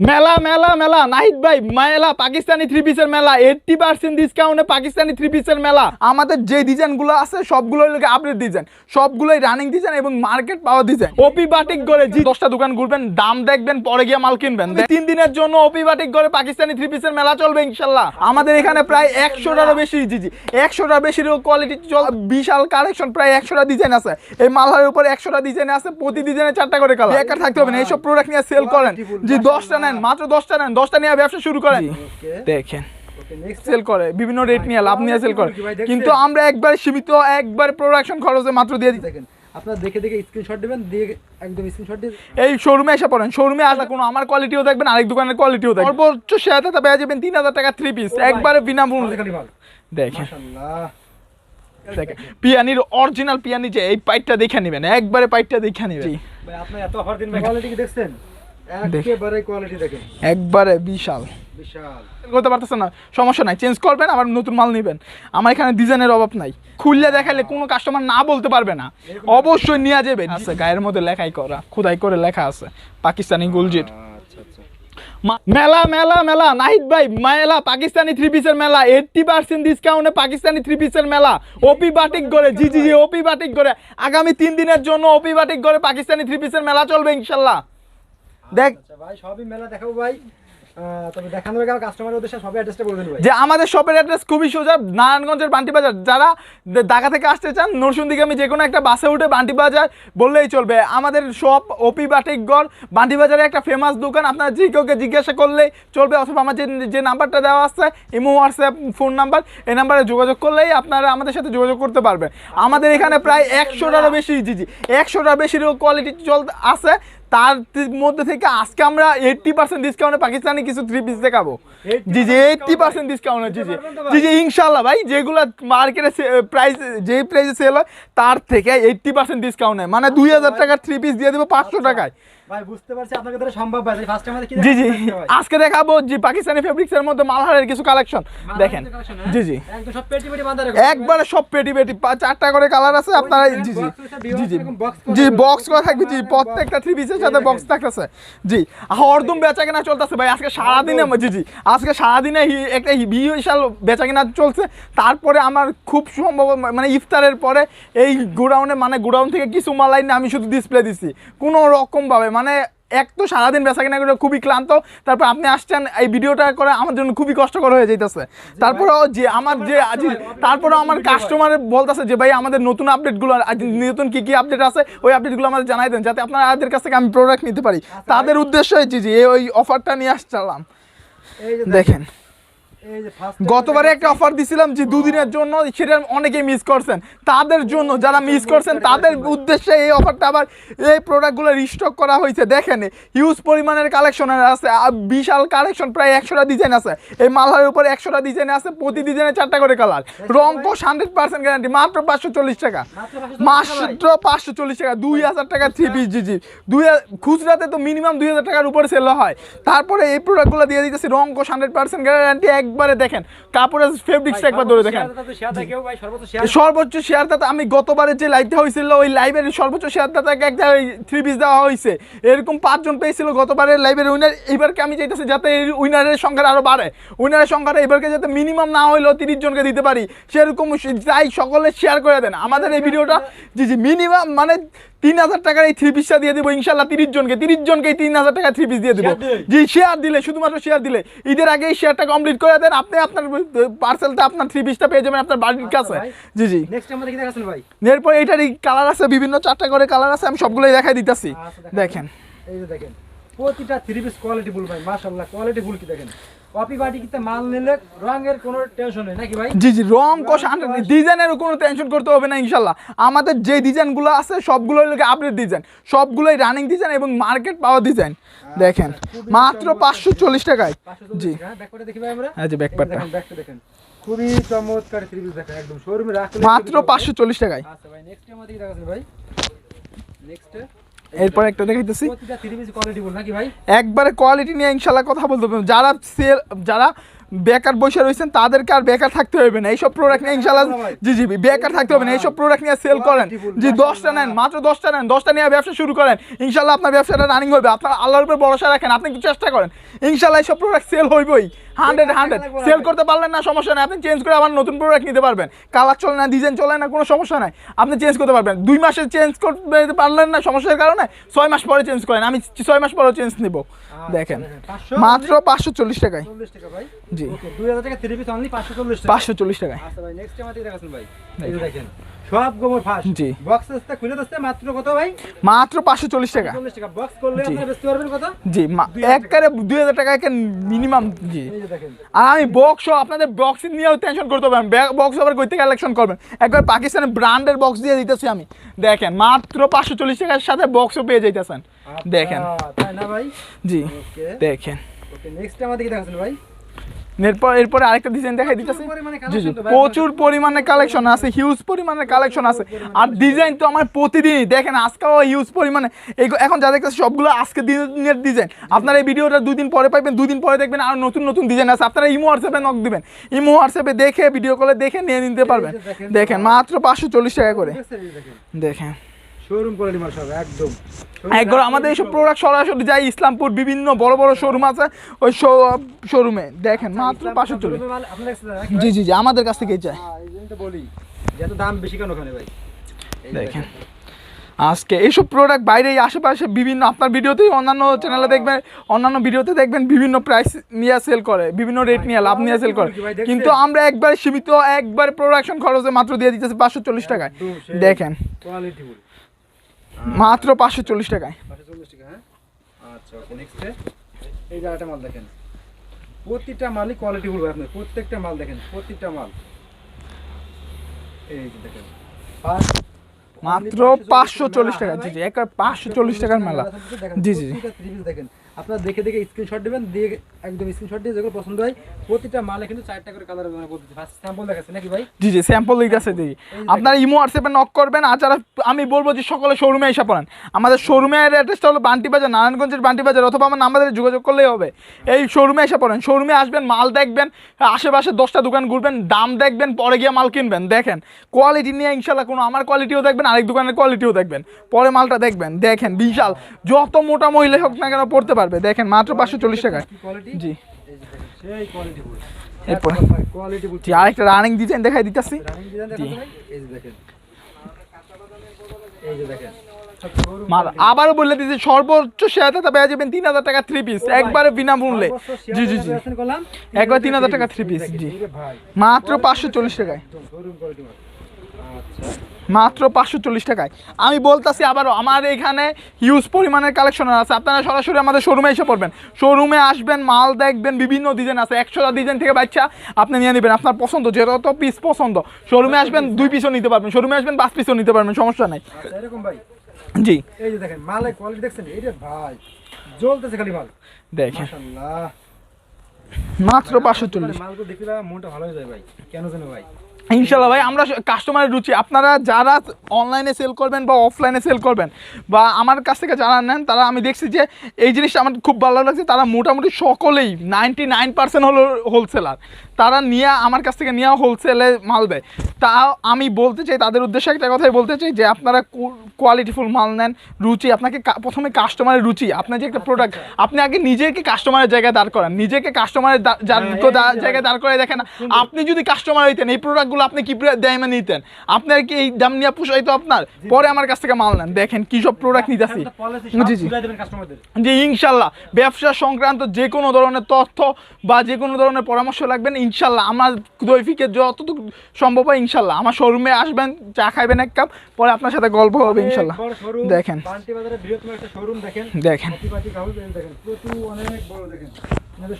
মেলা মেলা মেলা। নাহিদ ভাই মেলা পাকিস্তানি থ্রি পিসের মেলা। এইটটি পার্সেন্ট ডিসকাউন্টে পাকিস্তানি থ্রি পিসের মেলা। আমাদের যে ডিজাইনগুলো আছে সবগুলোই লোকে আপডেট ডিজাইন সবগুলোই রানিং ডিজাইন এবং মার্কেট পাওয়া ডিজাইন ওপি বাটিক করে জি দশটা দোকান ঘুরবেন দাম দেখবেন পরে গিয়ে মাল কিনবেন। তিন দিনের জন্য ওপি বাটিক করে পাকিস্তানি থ্রি পিসের মেলা চলবে ইনশাল্লাহ। আমাদের এখানে প্রায় একশোটারও বেশি জি জি একশোটা বেশি কোয়ালিটি বিশাল কালেকশন প্রায় একশোটা ডিজাইন আছে। এই মালহারের উপর একশোটা ডিজাইন আছে প্রতি ডিজাইনে চারটা করে কালার বেকার থাকতে হবে না এইসব প্রোডাক্ট নিয়ে সেল করেন। জি দশটা নেন মাত্র দশটা নেন দশটা নিয়ে ব্যবসা শুরু করেন। দেখেন সেল করে বিভিন্ন রেট নিয়ে লাভ নিয়ে সেল করে। কিন্তু আমরা একবার সীমিত একবার প্রোডাকশন খরচে মাত্র দিয়ে দিই। দেখেন আপনারা দেখে দেখে স্ক্রিনশট দিবেন দিয়ে একদম স্ক্রিনশট দিয়ে এই শোরুমে এসে পড়েন শোরুমে আসা কোনো আমার কোয়ালিটিও দেখবেন আরেক দোকানের কোয়ালিটিও দেখবেন। সর্বোচ্চ শেয়ারতে পেয়ে যাবেন তিন হাজার টাকা থ্রি পিস একবারে খালি দেখেন। দেখেন পিয়ানির অরিজিনাল পিয়ানি যে এই পাইটটা দেখে নেবেন একবারে পাইটটা দেখে নেবেন। ভাই আপনি এত অফার দিন কোয়ালিটি কি দেখছেন? একেবারে একবারে বিশাল। বিশাল। করতে পারতেছেন না সমস্যা নাই। চেঞ্জ করবেন আবার নতুন মাল নেবেন। আমার এখানে ডিজাইনের অভাব নাই। খুললে দেখাইলে কোনো কাস্টমার না বলতে পারবে না। অবশ্যই নিয়ে যাবে। আছে গায়ের মধ্যে লেখাই করা খোদাই করে লেখা আছে। পাকিস্তানি গুলজির। আচ্ছা আচ্ছা মেলা মেলা মেলা। নাহিদ ভাই মেলা। পাকিস্তানি থ্রি পিসের মেলা। এইটটি পার্সেন্ট ডিসকাউন্টে পাকিস্তানি থ্রি পিসের মেলা। ওপি বাটিক করে জি জি জি ওপি বাটিক করে। আগামী তিন দিনের জন্য ওপি বাটিক করে পাকিস্তানি থ্রি পিসের মেলা চলবে ইনশাল্লাহ। দেখ। আচ্ছা ভাই সবই মেলা দেখাবো ভাই। তবে দেখানোর আগে কাস্টমারের উদ্দেশ্যে সবই অ্যাড্রেসটা বলে দিন ভাই। যে আমাদের শপের অ্যাড্রেস খুবই সোজা নারায়ণগঞ্জের বান্টি বাজার। যারা ঢাকা থেকে আসতে চান নরসুন্দিকে আমি যে কোনো একটা বাসে উঠে বান্টি বাজার বললেই চলবে। আমাদের শপ ওপি বাটিকগড় বান্টি বাজারে একটা ফেমাস দোকান। আপনার যে কাউকে জিজ্ঞাসা করলেই চলবে অথবা আমার যে যে নাম্বারটা দেওয়া আছে ইমো হোয়াটসঅ্যাপ ফোন নাম্বার এই নাম্বারে যোগাযোগ করলেই আপনারা আমাদের সাথে যোগাযোগ করতে পারবেন। আমাদের এখানে প্রায় একশোটারও বেশি জি জি একশোটার বেশি কোয়ালিটি চল আছে। তার মধ্যে থেকে আজকে আমরা এইটটি পার্সেন্ট ডিসকাউন্টে পাকিস্তানি কিছু থ্রি পিস দেখাবো। জি জি এইটটি পার্সেন্ট ডিসকাউন্ট জি জি। জি জি ইনশাল্লাহ ভাই যেগুলো মার্কেটে প্রাইস যেই প্রাইসে সেল হয় তার থেকে এইটটি পার্সেন্ট ডিসকাউন্ট হয় মানে দুই হাজার টাকার থ্রি পিস দিয়ে দেবো পাঁচশো টাকায়। ভাই বুঝতে পারছি আপনাকে দ্বারা সম্ভব ভাই ফার্স্ট টাইম কি জি জি। আজকে দেখাবো যে পাকিস্তানি ফেব্রিক্সের মধ্যে মালহারের কিছু কালেকশন দেখেন। হ্যাঁ? জি জি। একদম সব পেটি পেটি বাঁধা রাখো একবারে সব পেটি পেটি চারটা করে কালার আছে আপনারা জি জি। জি জি। জি বক্স করা থাকবে জি প্রত্যেকটা থ্রি পিসের সাথে বক্স থাকতেছে। জি। হরদম বেচা কেনা চলতেছে ভাই আজকে সারাদিনে জি জি। আজকে একটা হি- বিশাল বেচা কেনা চলছে। তারপরে আমার খুব সম্ভব মানে ইফতারের পরে এই গোডাউনে মানে গোডাউন থেকে কিছু মাল আমি শুধু ডিসপ্লে দিচ্ছি কোনো রকমভাবে মানে এক তো সারাদিন বেচা কেনা করে খুবই ক্লান্ত তারপর আপনি আসছেন এই ভিডিওটা করে আমার জন্য খুবই কষ্টকর হয়ে যেতেছে তারপরেও যে আমার যে আজ তারপরেও আমার কাস্টমার বলতেছে যে ভাই আমাদের নতুন আপডেটগুলো নতুন কী কী আপডেট আছে ওই আপডেটগুলো আমাদের জানাই দেন যাতে আপনার আমাদের কাছ থেকে আমি প্রোডাক্ট নিতে পারি। তাদের উদ্দেশ্য হয়েছে যে এই ওই অফারটা নিয়ে আসছিলাম। দেখেন। গতবারে একটা অফার দিছিলাম যে দুদিনের জন্য সেটা অনেকে মিস করছেন। তাদের জন্য যারা মিস করছেন তাদের উদ্দেশ্যে এই অফারটা আবার এই প্রোডাক্টগুলো রিস্টক করা হয়েছে। দেখেন হিউজ পরিমাণের কালেকশন আছে আর বিশাল কালেকশন প্রায় একশোটা ডিজাইন আছে। এই মালহারের উপর একশোটা ডিজাইন আছে প্রতি ডিজাইনে চারটা করে কালার রং কোশ হান্ড্রেড পার্সেন্ট গ্যারান্টি মাত্র পাঁচশো চল্লিশ টাকা। মাত্র পাঁচশো চল্লিশ টাকা দুই হাজার টাকা থ্রি পিস জি জি। দুই হাজার খুচরাতে তো মিনিমাম দুই হাজার টাকার উপরে সেল হয়। তারপরে এই প্রোডাক্টগুলো দিয়ে দিতেছি রং কোশ হান্ড্রেড পার্সেন্ট গ্যারান্টি একবারে দেখেন কাপড়ের ফেব্রিক্সটা একবার ধরে দেখেন। সর্বোচ্চ শেয়ার দাতা আমি গতবারে যে লাইভটা হয়েছিল ওই লাইভের সর্বোচ্চ শেয়ার দাতাকে একটা থ্রি পিস দেওয়া হয়েছে। এরকম পাঁচজন পেয়েছিল গতবারের লাইভের উইনার এবারকে আমি চাইতেছি যাতে এই উইনারের সংখ্যা আরও বাড়ে। উইনারের সংখ্যাটা এবারকে যাতে মিনিমাম না হইলেও তিরিশ জনকে দিতে পারি। সেরকম যাই সকলে শেয়ার করে দেন। আমাদের এই ভিডিওটা জি জি মিনিমাম মানে তিন হাজার টাকার এই থ্রি পিসটা দিয়ে দেবো ইনশাল্লাহ তিরিশ জনকে তিরিশ জনকে তিন হাজার টাকা থ্রি পিস দিয়ে দেবো। জি শেয়ার দিলে শুধুমাত্র শেয়ার দিলে। ঈদের আগে এই শেয়ারটা কমপ্লিট করে দেন আপনি আপনার পার্সেলটা আপনার থ্রি পিসটা পেয়ে যাবেন আপনার বাড়ির কাছে। জি জি। এরপর এইটারই কালার আছে বিভিন্ন চারটা করে কালার আছে আমি সবগুলোই দেখাই দিতেছি। আচ্ছা, দেখেন। এই যে দেখেন প্রতিটা থ্রি পিস কোয়ালিটি ফুল ভাই মাশাআল্লাহ কোয়ালিটি ফুল কি দেখেন? কপি বাটি কিতে মাল নিলে রঙের কোনো টেনশন নেই নাকি ভাই? জি জি রং কষ ডিজাইনেরও কোনো টেনশন করতে হবে না ইনশাল্লাহ। আমাদের যে ডিজাইনগুলো আছে সবগুলোই লোকে আপডেট ডিজাইন সবগুলোই রানিং ডিজাইন এবং মার্কেট পাওয়া ডিজাইন দেখেন মাত্র পাঁচশো চল্লিশ টাকায়। জি। হ্যাঁ হ্যাঁ জি দেখেন খুবই চমৎকার থ্রি দেখেন একদম শোরুমে মাত্র পাঁচশো চল্লিশ টাকায়। আচ্ছা ভাই নেক্সট আমাদের ভাই? নেক্সট এরপর একটা দেখাইতেছি। একবারে কোয়ালিটি নিয়ে ইনশাল্লাহ কথা বলতে যারা সেল যারা বেকার বসে রয়েছেন তাদেরকে আর বেকার থাকতে হবে না। এইসব প্রোডাক্ট নিয়ে ইনশাল্লাহ জি জি বেকার থাকতে হবে না। এইসব প্রোডাক্ট নিয়ে সেল করেন। জি দশটা নেন মাত্র দশটা নেন দশটা নিয়ে ব্যবসা শুরু করেন। ইনশাল্লাহ আপনার ব্যবসাটা রানিং হবে। আপনার আল্লাহর উপর ভরসা রাখেন আপনি কি চেষ্টা করেন। ইনশাল্লাহ এইসব প্রোডাক্ট সেল হইবই। হান্ড্রেড হান্ড্রেড সেল করতে পারলেন না সমস্যা নেই। আপনি চেঞ্জ করে আবার নতুন প্রোডাক্ট নিতে পারবেন। কালার চলে না ডিজাইন চলে না কোনো সমস্যা নাই। আপনি চেঞ্জ করতে পারবেন। দুই মাসে চেঞ্জ করতে পারলেন না সমস্যার কারণে ছয় মাস পরে চেঞ্জ করেন। আমি ছয় মাস পরেও চেঞ্জ নিব। দেখেন। মাত্র পাঁচশো চল্লিশ টাকায়। ভাই। জি। ওকে দুই হাজার টাকা থ্রি পিস অনলি পাঁচশো চল্লিশ টাকা। পাঁচশো চল্লিশ টাকায়। আচ্ছা ভাই নেক্সট দেখাচ্ছেন ভাই। এই দেখেন সব ফাঁস। জি। বক্স আসতে খুলে দিচ্ছে মাত্র কত ভাই? মাত্র পাঁচশো চল্লিশ টাকা। চল্লিশ টাকা। বক্স করলে। আপনারা বেচতে পারবেন কত? জি একবারে দুই হাজার টাকা মিনিমাম জি। আর আমি বক্স আপনাদের বক্স নিয়েও টেনশন করতে পারেন বক্স আবার কই থেকে কালেকশন করবেন? একবার পাকিস্তানের ব্র্যান্ডের বক্স দিয়ে দিতেছি আমি। দেখেন মাত্র পাঁচশো চল্লিশ টাকার সাথে বক্সও পেয়ে যাইতেছেন। আচ্ছা, দেখেন। তাই না ভাই? জি দেখেন। ওকে নেক্সট আমাদের কি দেখাচ্ছেন ভাই। এরপর এরপরে আরেকটা ডিজাইন দেখাই দিতেছি। জি জি প্রচুর পরিমাণে কালেকশন আছে হিউজ পরিমাণে কালেকশন আছে। আর ডিজাইন তো আমার প্রতিদিনই। দেখেন আজকেও হিউজ পরিমাণে। এই এখন সবগুলো আজকে দিনের ডিজাইন আপনারা এই ভিডিওটা দুই দিন পরে পাইবেন দুই দিন পরে দেখবেন আর নতুন নতুন ডিজাইন আছে। আপনারা ইমো হোয়াটসঅ্যাপে নক দিবেন। ইমো হোয়াটসঅ্যাপে দেখে ভিডিও কলে দেখে নিয়ে নিতে পারবেন। দেখেন। মাত্র পাঁচশো চল্লিশ টাকা করে। দেখেন। শোরুম কোয়ালিটি মাল সব একদম। একবার আমাদের এইসব প্রোডাক্ট সরাসরি যাই ইসলামপুর বিভিন্ন বড় বড় শোরুম আছে ওই শোরুমে দেখেন মাত্র জি জি জি আমাদের কাছ থেকেই হ্যাঁ, এই জন্য তো বলি এত দাম বেশি কেন ওখানে ভাই? দেখেন। আজকে এইসব প্রোডাক্ট বাইরে আশেপাশে বিভিন্ন আপনার ভিডিওতেই অন্যান্য চ্যানেলে দেখবেন অন্যান্য ভিডিওতে দেখবেন বিভিন্ন প্রাইস নিয়ে সেল করে বিভিন্ন রেট নিয়ে লাভ নিয়ে সেল করে। কিন্তু আমরা একবার সীমিত একবার প্রোডাকশন খরচে মাত্র দিয়ে দিতেছি পাঁচশো চল্লিশ টাকায়। দেখেন। মাত্র পাঁচশো চল্লিশ টাকায়। হ্যাঁ? আচ্ছা মাল দেখেন। প্রতিটা মালই কোয়ালিটি ফুল আপনার প্রত্যেকটা মাল দেখেন প্রত্যেকটা মাল। এই দেখেন। মাত্র পাঁচশো চল্লিশ টাকা জি জি একবার পাঁচশো চল্লিশ টাকার মেলা। জি, জি, জি। দেখেন। আপনারা দেখে দেখে স্ক্রিনশট দেবেন দিয়ে একদম স্ক্রিনশট দিয়ে যেগুলো পছন্দ হয় প্রতিটা মালে কিন্তু চারটা করে কালার ফার্স্ট স্যাম্পল দেখাচ্ছে নাকি ভাই? জি জি স্যাম্পল দিতেছে দিই আপনারা ইমো হোয়াটসঅ্যাপে নক করবেন আর যারা আমি বলব যে সকলে শোরুমে এসে পড়েন। আমাদের শোরুমের অ্যাড্রেসটা হলো বান্টি বাজার নারায়ণগঞ্জের বান্টি বাজার অথবা আমার নাম্বারে যোগাযোগ করলেই হবে। এই শোরুমে এসে পড়েন শোরুমে আসবেন মাল দেখবেন আশেপাশে দশটা দোকান ঘুরবেন দাম দেখবেন পরে গিয়ে মাল কিনবেন। দেখেন কোয়ালিটি নিয়ে ইনশাল্লাহ কোনো আমার কোয়ালিটিও দেখবেন আরেক দোকানের কোয়ালিটিও দেখবেন। পরে মালটা দেখবেন দেখেন বিশাল। যত মোটা মহিলা হোক না কেন পড়তে পারবে। দেখেন মাত্র পাঁচশো চল্লিশ টাকায়। জি। এরপরে? কোয়ালিটি জি আরেকটা রানিং ডিজাইন দেখাই দিতেছি। আবারও বলে দিচ্ছি সর্বোচ্চ শেয়ারটা পেয়ে যাবেন তিন হাজার টাকা থ্রি পিস একবারে বিনামূল্যে। সর্বোচ্চ জি জি জি। একবার 3000 3000 টাকা থ্রি পিস জি। মাত্র পাঁচশো চল্লিশ টাকায়। মাত্র পাঁচশো চল্লিশ টাকায়। আমি বলতাছি আবারও আমার এখানে হিউজ পরিমাণের কালেকশন আছে। আপনারা সরাসরি আমাদের শোরুমে এসে পড়বেন। শোরুমে আসবেন মাল দেখবেন বিভিন্ন ডিজাইন আছে। একশোটা ডিজাইন থেকে বাচ্চা আপনি নিয়ে নেবেন। আপনার পছন্দ যেটা পিস পছন্দ। শোরুমে আসবেন দুই পিসও নিতে পারবেন। শোরুমে আসবেন পাঁচ পিসও নিতে পারবেন সমস্যা নাই। আচ্ছা এরকম ভাই। জি। এই যে দেখেন মালের কোয়ালিটি দেখছেন? ভাই জ্বলতেছে খালি মাল। দেখেন। মাত্র পাঁচশো চল্লিশ। দেখলে মনটা ভালো হয়ে যায় ভাই। কেন জানো ভাই। ইনশাল্লাহ ভাই আমরা কাস্টমারের রুচি। আপনারা যারা অনলাইনে সেল করবেন বা অফলাইনে সেল করবেন বা আমার কাছ থেকে যারা নেন তারা আমি দেখছি যে এই জিনিসটা আমার খুব ভালো লাগছে। তারা মোটামুটি সকলেই নাইনটি নাইন পার্সেন্ট হলো হোলসেলার তারা নিয়ে আমার কাছ থেকে নিয়ে হোলসেলে মাল দেয়। তা আমি বলতে চাই তাদের উদ্দেশ্যে একটা কথাই বলতে চাই যে আপনারা কোয়ালিটিফুল মাল নেন রুচি আপনাকে প্রথমে কাস্টমারের রুচি আপনার যে একটা প্রোডাক্ট আপনি আগে নিজেকে কাস্টমারের জায়গায় দাঁড় করান। নিজেকে কাস্টমারের হ্যাঁ, তো এই দা- যে- জায়গায় দাঁড় করে দেখেন আপনি যদি কাস্টমার হইতেন এই প্রোডাক্টগুলো আপনি কি দামে নিতেন? আপনার কি এই দাম নিয়ে পোষাইতো আপনার? পরে আমার কাছ থেকে মাল নেন। দেখেন কি সব প্রোডাক্ট নিতেছি। পলিসি জি, জি। ইনশাল্লাহ। ব্যবসা সংক্রান্ত যে কোনো ধরনের তথ্য বা যে কোনো ধরনের পরামর্শ লাগবেন ইনশাল্লাহ। আমার দৈফিকে যতটুকু সম্ভব হয় ইনশাল্লাহ। আমার শোরুমে আসবেন চা খাইবেন এক কাপ পরে আপনার সাথে গল্প হবে ইনশাল্লাহ। দেখেন। দেখেন। দেখেন। প্রচুর অনেক বড় দেখেন।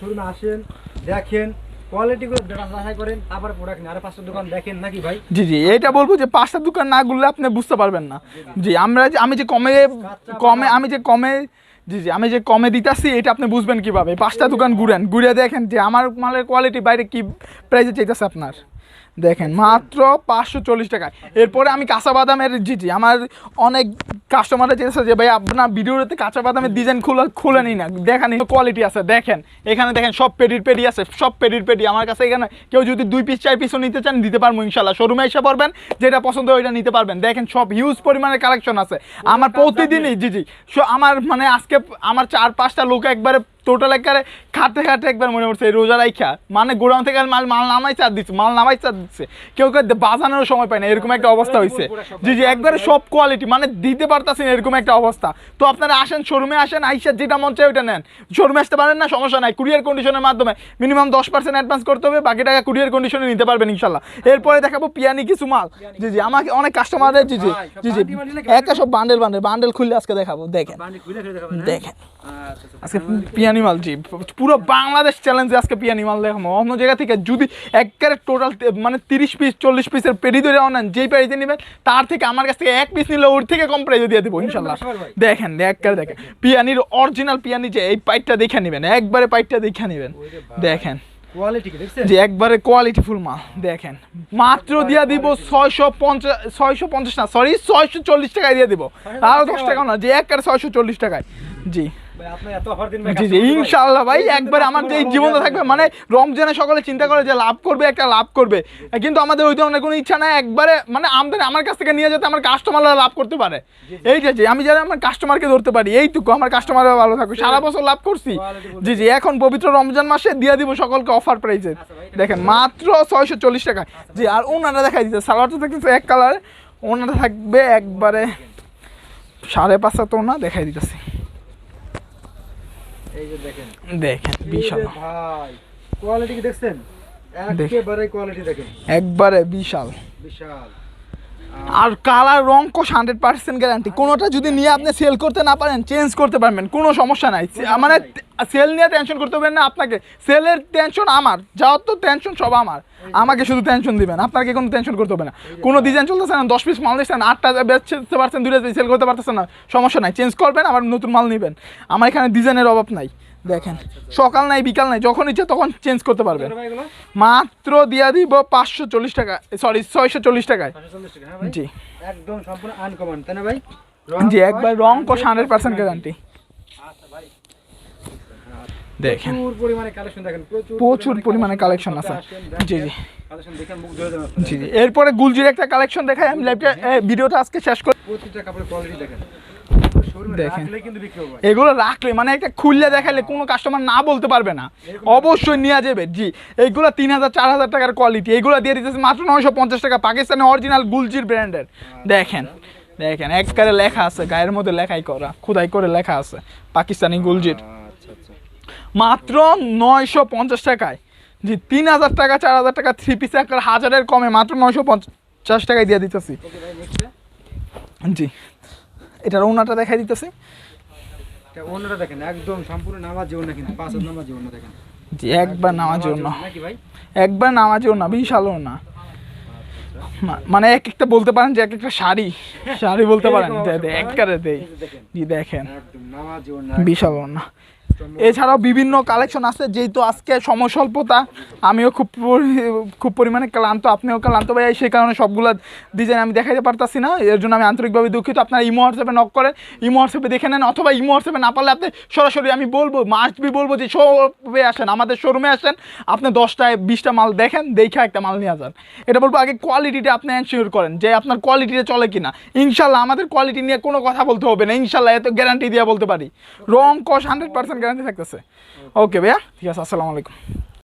শোরুমে আসেন দেখেন। কোয়ালিটিগুলো যাচাই করেন তারপরে প্রোডাক্ট নিন আরও পাঁচটা দোকান দেখেন নাকি ভাই? জি জি এটা বলব যে পাঁচটা দোকান না ঘুরলে আপনি বুঝতে পারবেন না। জি আমরা যে আমি যে কমে কমে আমি যে কমে জি জি আমি যে কমে দিতেছি এটা আপনি বুঝবেন কীভাবে? পাঁচটা দোকান ঘুরেন ঘুরে দেখেন যে আমার মালের কোয়ালিটি বাইরে কি প্রাইসে চাইতেছে আপনার। দেখেন মাত্র পাঁচশো চল্লিশ টাকা এরপরে আমি কাঁচা বাদামের জি জি আমার অনেক কাস্টমাররা চেয়েছে যে ভাই আপনার ভিডিওতে কাঁচা বাদামের ডিজাইন খুলে খুলে নিই না দেখানি কোয়ালিটি আছে দেখেন। এখানে দেখেন সব পেডির পেডি আছে সব পেডির পেডি আমার কাছে এখানে কেউ যদি দুই পিস চার পিসও নিতে চান দিতে পারব ইনশাল্লাহ। শোরুমে এসে পারবেন যেটা পছন্দ হয় ওইটা নিতে পারবেন। দেখেন সব হিউজ পরিমাণের কালেকশন আছে। আমার প্রতিদিনই জি জি So, আমার মানে আজকে আমার চার পাঁচটা লোক একবারে টোটাল একবারে খাটে খাটে একবার মনে পড়ছে এই রোজা রাইখা। মানে গোডাউন থেকে মাল মাল নামাই চার দিচ্ছে মাল নামাই চার দিচ্ছে। কেউ কেউ বাজানোর সময় পায় না এরকম একটা অবস্থা হয়েছে জি জি একবারে সব কোয়ালিটি মানে দিতে পারতাছি না এরকম একটা অবস্থা। তো আপনারা আসেন শোরুমে আসেন আইসা যেটা মন চায় ওইটা নেন। শোরুমে আসতে পারেন না সমস্যা নাই। কুরিয়ার কন্ডিশনের মাধ্যমে মিনিমাম দশ পার্সেন্ট অ্যাডভান্স করতে হবে বাকি টাকা কুরিয়ার কন্ডিশনে নিতে পারবেন ইনশাল্লাহ। এরপরে দেখাবো পিয়ানি কিছু মাল। জি জি আমাকে অনেক কাস্টমারের জি জি জি জি। একটা সব বান্ডেল বান্ডেল। বান্ডেল খুললে আজকে দেখাবো দেখেন। হ্যাঁ? দেখেন। আচ্ছা আচ্ছা আজকে পিয়ানি মাল জি পুরো বাংলাদেশ চ্যালেঞ্জে আজকে পিয়ানি মাল দেখাবো। অন্য জায়গা থেকে যদি একবারে টোটাল মানে তিরিশ পিস চল্লিশ পিসের পেটি ধরে নেন যেই প্রাইজে নেবেন তার থেকে আমার কাছ থেকে এক পিস নিলে ওর থেকে কম প্রাইজে দিয়ে দেবো ইনশাল্লাহ। দেখেন একবারে দেখেন। পিয়ানির অরিজিনাল পিয়ানি যে এই পাইটটা দেখে নেবেন একবারে পাইটটা দেখে নেবেন। দেখেন। যে একবারে কোয়ালিটি ফুল মাল দেখেন। মাত্র দিয়া দিব ছয়শো পঞ্চাশ ছয়শো পঞ্চাশ না সরি ছয়শো চল্লিশ টাকায় দিয়ে দিব। আরও দশ টাকা না যে একবারে ছয়শো চল্লিশ টাকায়। জি। দিন ভাই জি জি ইনশাআল্লাহ ভাই। একবার আমার যে জীবনটা থাকবে মানে রমজানে সকলে চিন্তা করে যে লাভ করবে একটা লাভ করবে। কিন্তু আমাদের ওই ধরনের কোনো ইচ্ছা নাই একবারে মানে আমদানি আমার কাছ থেকে নিয়ে যেতে আমার কাস্টমাররা লাভ করতে পারে। এইটা যে আমি যারা আমার কাস্টমারকে ধরতে পারি এইটুকু আমার কাস্টমাররা ভালো থাকবে সারা বছর লাভ করছি। জি জি এখন পবিত্র রমজান মাসে দিয়ে দিব সকলকে অফার প্রাইসে দেখেন মাত্র ছয়শো চল্লিশ টাকা। জি আর ওনারা দেখাই দিতে সালোয়ারটা থাকতেছে এক কালার ওনারা থাকবে একবারে সাড়ে পাঁচটা তো না দেখাই দিতেছি। এই যে দেখেন। দেখেন বিশাল। ভাই কোয়ালিটি কি দেখছেন। একেবারে কোয়ালিটি দেখেন। একবারে বিশাল। বিশাল। আর কালার রং কোষ হান্ড্রেড পার্সেন্ট গ্যারান্টি কোনোটা যদি নিয়ে আপনি সেল করতে না পারেন চেঞ্জ করতে পারবেন কোনো সমস্যা নাই। মানে সেল নিয়ে টেনশন করতে পারবেন না আপনাকে। সেলের টেনশন আমার। যাওয়ার তো টেনশন সব আমার। আমাকে শুধু টেনশন দিবেন। আপনাকে কোনো টেনশন করতে হবে না। কোনো ডিজাইন চলতেছে না দশ পিস মাল দিচ্ছেন আটটা বেচতে পারছেন দুটো সেল করতে পারতেছেন না। সমস্যা নাই। চেঞ্জ করবেন আবার নতুন মাল নেবেন। আমার এখানে ডিজাইনের অভাব নাই। দেখেন সকাল নাই বিকাল নাই যখন ইচ্ছে তখন চেঞ্জ করতে পারবেন। মাত্র দিয়া দিব পাঁচশো চল্লিশ টাকা সরি ছয়শো চল্লিশ টাকায়। 540 টাকা হ্যাঁ জি। একদম সম্পূর্ণ আনকমন তাই না ভাই? জি একবার রং কোষ হান্ড্রেড পার্সেন্ট গ্যারান্টি দেখেন। প্রচুর পরিমাণে কালেকশন আছে। জি জি। জি জি। এরপরে গুলজির একটা কালেকশন দেখাই আমি লাইভটা ভিডিওটা আজকে শেষ করি দেখেন। এগুলো রাখলে মানে একটা খুললে দেখালে কোনো কাস্টমার না বলতে পারবে না। অবশ্যই নিয়ে যাবে। জি এইগুলো তিন হাজার চার হাজার টাকার কোয়ালিটি এগুলো দিয়ে দিতেছে মাত্র নয়শো পঞ্চাশ টাকা পাকিস্তানি অরিজিনাল গুলজির ব্র্যান্ডের দেখেন দেখেন একবারে লেখা আছে গায়ের মধ্যে লেখাই করা খুদাই করে লেখা আছে পাকিস্তানি গুলজির। আচ্ছা আচ্ছা মাত্র নয়শো পঞ্চাশ টাকায়। জি তিন হাজার টাকা চার হাজার টাকা থ্রি পিস একটা হাজারের কমে মাত্র নয়শো পঞ্চাশ টাকায় দিয়ে দিতেছি। জি এটার ওনাটা দেখাই দিতেছি। এটা দেখেন একদম সম্পূর্ণ নামাজ জীবন না কিন্তু পাঁচ নামাজ জীবন না দেখেন। জি একবার নামার জন্য একবার নামার জন্য বিশালও না মানে এক একটা বলতে পারেন যে এক একটা শাড়ি। শাড়ি বলতে পারেন দেই। দেখেন। জি দেখেন। একদম নামাজ এছাড়াও বিভিন্ন কালেকশন আছে, যেহেতু আজকে সময় স্বল্পতা আমিও খুব খুব পরিমাণে ক্লান্ত, আপনিও ক্লান্ত ভাই সেই কারণে সবগুলো ডিজাইন আমি দেখাইতে পারতাছি না। এর জন্য আমি আন্তরিকভাবে দুঃখিত। আপনারা ইমো হোয়াটসঅ্যাপে নক করেন, ইমো হোয়াটসঅ্যাপে দেখে নেন, অথবা ইমো হোয়াটসঅ্যাপে না পারলে আপনি সরাসরি আমি বলব মাস্ট বি বলব যে শোরুমে আসেন, আমাদের শোরুমে আসেন, আপনি দশটায়, বিশটা মাল দেখেন, দেখে একটা মাল নিয়ে যান এটা বলব আগে কোয়ালিটিটা আপনি এনশিওর করেন, যে আপনার কোয়ালিটিটা চলে কিনা। ইনশাল্লাহ আমাদের কোয়ালিটি নিয়ে কোনো কথা বলতে হবে না, ইনশাল্লাহ এত গ্যারান্টি দিয়ে বলতে পারি। রং কস হান্ড্রেড পার্সেন্ট গ্যারান্টি থাকতেছে। ওকে ভাইয়া ঠিক আছে আসসালামু আলাইকুম।